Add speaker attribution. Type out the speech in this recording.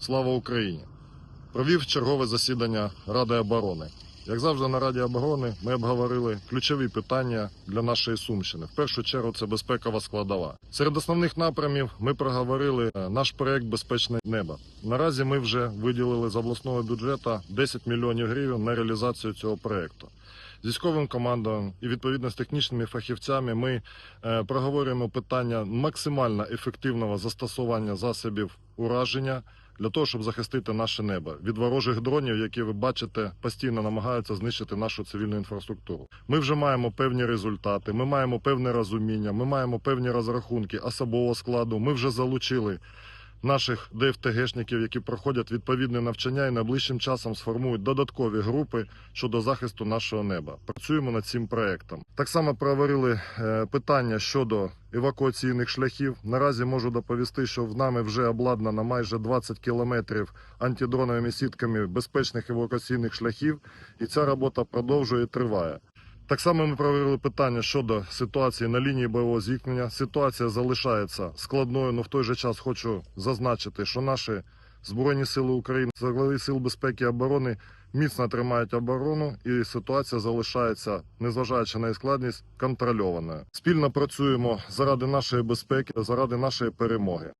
Speaker 1: Слава Україні! Провів чергове засідання Ради оборони. Як завжди, на Раді оборони ми обговорили ключові питання для нашої Сумщини. В першу чергу це безпекова складова. Серед основних напрямів ми проговорили е, наш проект Безпечне небо. Наразі ми вже виділили з обласного бюджету 10 мільйонів гривень на реалізацію цього проекту. З військовим командою і відповідно з технічними фахівцями ми е, проговорюємо питання максимально ефективного застосування засобів ураження для того, щоб захистити наше небо від ворожих дронів, які ви бачите, постійно намагаються знищити нашу цивільну інфраструктуру. Ми вже маємо певні результати, ми маємо певне розуміння, ми маємо певні розрахунки особового складу. Ми вже залучили наших ДФТГшників, які проходять відповідне навчання і найближчим часом сформують додаткові групи щодо захисту нашого неба. Працюємо над цим проектом. Так само проговорили е, питання щодо евакуаційних шляхів. Наразі можу доповісти, що в нами вже обладнано майже 20 кілометрів антидроновими сітками безпечних евакуаційних шляхів, і ця робота продовжує і триває. Так само ми провели питання щодо ситуації на лінії бойового зіткнення. Ситуація залишається складною, але в той же час хочу зазначити, що наші Збройні сили України, сили сил безпеки і оборони міцно тримають оборону, і ситуація залишається, незважаючи на її складність, контрольованою. Спільно працюємо заради нашої безпеки, заради нашої перемоги.